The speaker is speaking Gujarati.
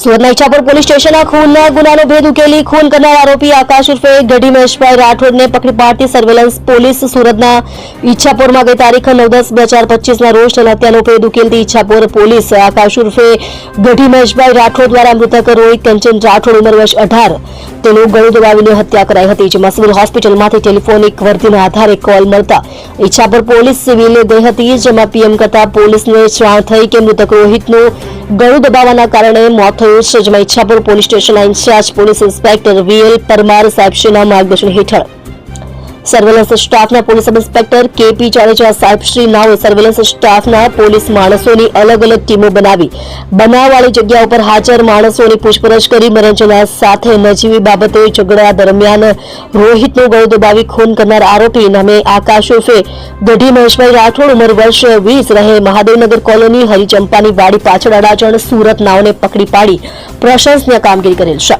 સુરતના ઈચ્છાપુર પોલીસ સ્ટેશનના ખૂનના ગુનાનો ભેદ ઉકેલી ખૂન કરનાર આરોપી આકાશ ઉર્ફે ગઢી મહેશભાઈ રાઠોડને પકડી પાડતી સર્વેલન્સ પોલીસ સુરતના ઈચ્છાપુરમાં ગઈ તારીખ નવ દસ બે હજાર પચીસના રોજ હત્યાનો ભેદ ઉકેલતી ઈચ્છાપુર પોલીસ. આકાશ ઉર્ફે ગઢી મહેશભાઈ રાઠોડ દ્વારા મૃતક રોહિત કંચન રાઠોડ ઉંમર વર્ષ અઢાર. તેનું ગળું દબાવીને હત્યા કરાઈ હતી, જેમાં સિવિલ હોસ્પિટલમાંથી ટેલિફોનિક વર્દીના આધારે કોલ મળતા ઈચ્છાપુર પોલીસ સિવિલે ગઈ હતી, જેમાં પીએમ કરતા પોલીસને જાણ થઈ કે મૃતક રોહિતનું ગળું દબાવવાના કારણે મોત થયું છે. જેમાં ઈચ્છાપુર પોલીસ સ્ટેશનના incharge, police inspector VL Parmar સાહેબશ્રીના માર્ગદર્શન હેઠળ સર્વેલન્સ સ્ટાફના police sub inspector KP Jadeja સાહેબશ્રી નાઓએ સર્વેલન્સ સ્ટાફના પોલીસ માણસોની અલગ અલગ ટીમો બનાવી. બનાવવાળી જગ્યા ઉપર હાજર માણસોની પૂછપરછ કરી મરંજના સાથે નજીવી બાબતે ઝઘડા દરમિયાન રોહિતનું ગળું દબાવી ખૂન કરનાર આરોપી નામે આકાશ ઉર્ફે ગઢી મહેશભાઈ રાઠોડ ઉંમર વર્ષ વીસ રહે. મહાદેવનગર કોલોની હરિચંપાની વાડી પાછળ અડાજણ સુરત નાઓને પકડી પાડી. પ્રશંસનીય કામગીરી કરેલ છે.